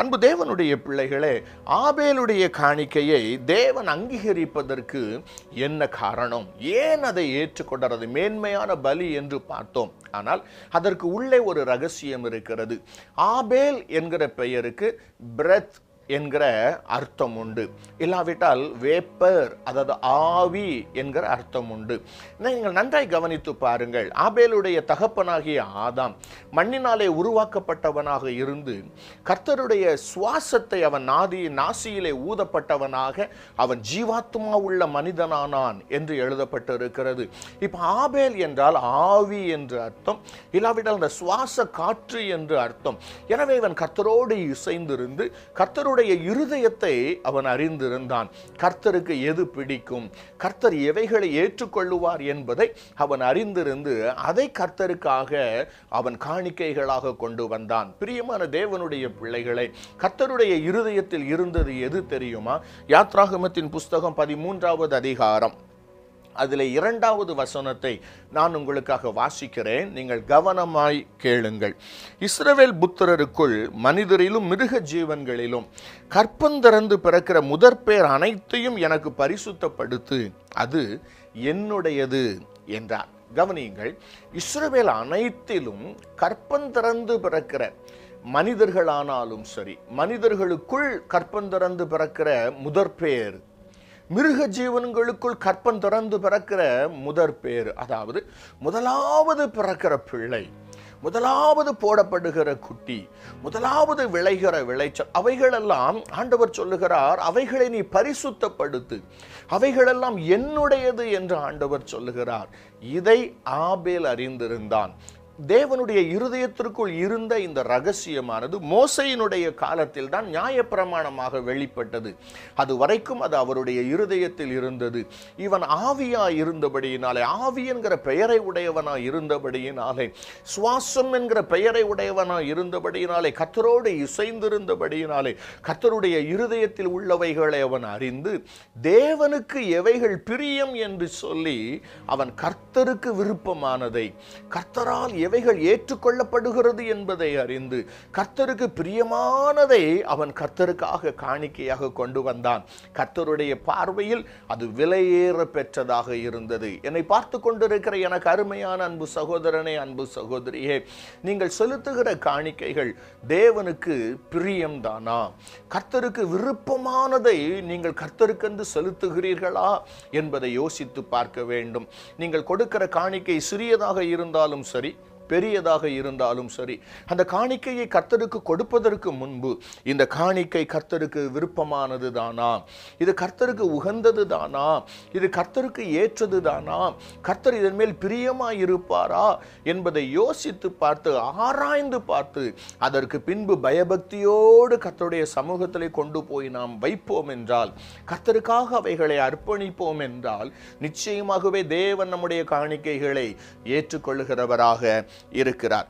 அன்பு தேவனுடைய பிள்ளைகளே ஆபேலுடைய காணிக்கையை தேவன் அங்கீகரிப்பதற்கு என்ன காரணம்? ஏன் அதை ஏற்றுக்கொண்டது? மேன்மையான பலி என்று பார்த்தோம். ஆனால் அதற்கு உள்ளே ஒரு ரகசியம் இருக்கிறது. ஆபேல் என்கிற பெயருக்கு பிரெத் என்கிற அர்த்தம் உண்டு. இல்லாவிட்டால் வேப்பர் அதாவது ஆவி என்கிற அர்த்தம் உண்டு. நீங்கள் நன்றாய் கவனித்து பாருங்கள். ஆபேலுடைய தகப்பனாகிய ஆதாம் மண்ணினாலே உருவாக்கப்பட்டவனாக இருந்து கர்த்தருடைய சுவாசத்தை அவன் நாதி நாசியிலே ஊதப்பட்டவனாக அவன் ஜீவாத்மா உள்ள மனிதனானான் என்று எழுதப்பட்டிருக்கிறது. இப்போ ஆபேல் என்றால் ஆவி என்று அர்த்தம். இல்லாவிட்டால் அந்த சுவாச காற்று என்று அர்த்தம். எனவே இவன் கர்த்தரோடு இசைந்திருந்து கர்த்தருடைய இருதயத்தை அவன் அறிந்திருந்தான். கர்த்தருக்கு எது பிடிக்கும்? கர்த்தர் எவைகளை ஏற்றுக்கொள்ளுவார் என்பதை அவன் அறிந்திருந்து அதை கர்த்தருக்காக அவன் காணிக்கைகளாக கொண்டு வந்தான். பிரியமான தேவனுடைய பிள்ளைகளை கர்த்தருடைய இருதயத்தில் இருந்தது எது தெரியுமா? யாத்ராகமத்தின் புஸ்தகம் பதிமூன்றாவது அதிகாரம். அதில் இரண்டாவது வசனத்தை நான் உங்களுக்காக வாசிக்கிறேன். நீங்கள் கவனமாய் கேளுங்கள். இஸ்ரவேல் புத்திரருக்குள் மனிதரிலும் மிருக ஜீவன்களிலும் கற்பந்திறந்து பிறக்கிற முதற்பேர் அனைத்தையும் எனக்கு பரிசுத்தப்படுத்து அது என்னுடையது என்றார். கவனியுங்கள் இஸ்ரவேல் அனைத்திலும் கற்பந்திறந்து பிறக்கிற மனிதர்களானாலும் சரி மனிதர்களுக்குள் கற்பந்திறந்து பிறக்கிற முதற்பேர் மிருக ஜீவன்களுக்குள் கற்பன் திறந்து பிறக்கிற முதற் பேர் அதாவது முதலாவது பிறக்கிற பிள்ளை முதலாவது போடப்படுகிற குட்டி முதலாவது விளைகிற விளைச்சல் அவைகளெல்லாம் ஆண்டவர் சொல்லுகிறார் அவைகளை நீ பரிசுத்தப்படுத்து. அவைகளெல்லாம் என்னுடையது என்று ஆண்டவர் சொல்லுகிறார். இதை ஆபேல் அறிந்திருந்தான். தேவனுடைய இருதயத்திற்குள் இருந்த இந்த ரகசியமானது மோசையினுடைய காலத்தில் தான் நியாயப்பிரமாணமாக வெளிப்பட்டது. அது வரைக்கும் அது அவருடைய இருதயத்தில் இருந்தது. இவன் ஆவியா இருந்தபடியினாலே ஆவி என்கிற பெயரை உடையவனா இருந்தபடியினாலே சுவாசம் என்கிற பெயரை உடையவனா இருந்தபடியினாலே கத்தரோடு இசைந்திருந்தபடியினாலே கத்தருடைய இருதயத்தில் உள்ளவைகளை அவன் அறிந்து தேவனுக்கு எவைகள் பிரியம் என்று சொல்லி அவன் கர்த்தருக்கு விருப்பமானதை கர்த்தரால் எவைகள் ஏற்றுக்கொள்ளப்படுகிறது என்பதை அறிந்து கர்த்தருக்கு பிரியமானதை அவன் கர்த்தருக்காக காணிக்கையாக கொண்டு வந்தான். கர்த்தருடைய பார்வையில் அது விலையேற பெற்றதாக இருந்தது. என்னை பார்த்து கொண்டிருக்கிற எனக்கு அருமையான அன்பு சகோதரனே அன்பு சகோதரியே நீங்கள் செலுத்துகிற காணிக்கைகள் தேவனுக்கு பிரியம்தானா? கர்த்தருக்கு விருப்பமானதை நீங்கள் கர்த்தருக்கென்று செலுத்துகிறீர்களா என்பதை யோசித்து பார்க்க வேண்டும். நீங்கள் கொடுக்கிற காணிக்கை சிறியதாக இருந்தாலும் சரி பெரியதாக இருந்தாலும் சரி அந்த காணிக்கையை கர்த்தருக்கு கொடுப்பதற்கு முன்பு இந்த காணிக்கை கர்த்தருக்கு விருப்பமானது தானா இது கர்த்தருக்கு உகந்தது தானா இது கர்த்தருக்கு ஏற்றது தானா கர்த்தர் இதன் மேல் பிரியமாய் இருப்பாரா என்பதை யோசித்து பார்த்து ஆராய்ந்து பார்த்து அதற்கு பின்பு பயபக்தியோடு கர்த்தருடைய சமூகத்தில் கொண்டு போய் நாம் வைப்போம் என்றால் கர்த்தருக்காக அவைகளை அர்ப்பணிப்போம் என்றால் நிச்சயமாகவே தேவன் நம்முடைய காணிக்கைகளை ஏற்றுக்கொள்ளுகிறவராக இருக்கிறார்.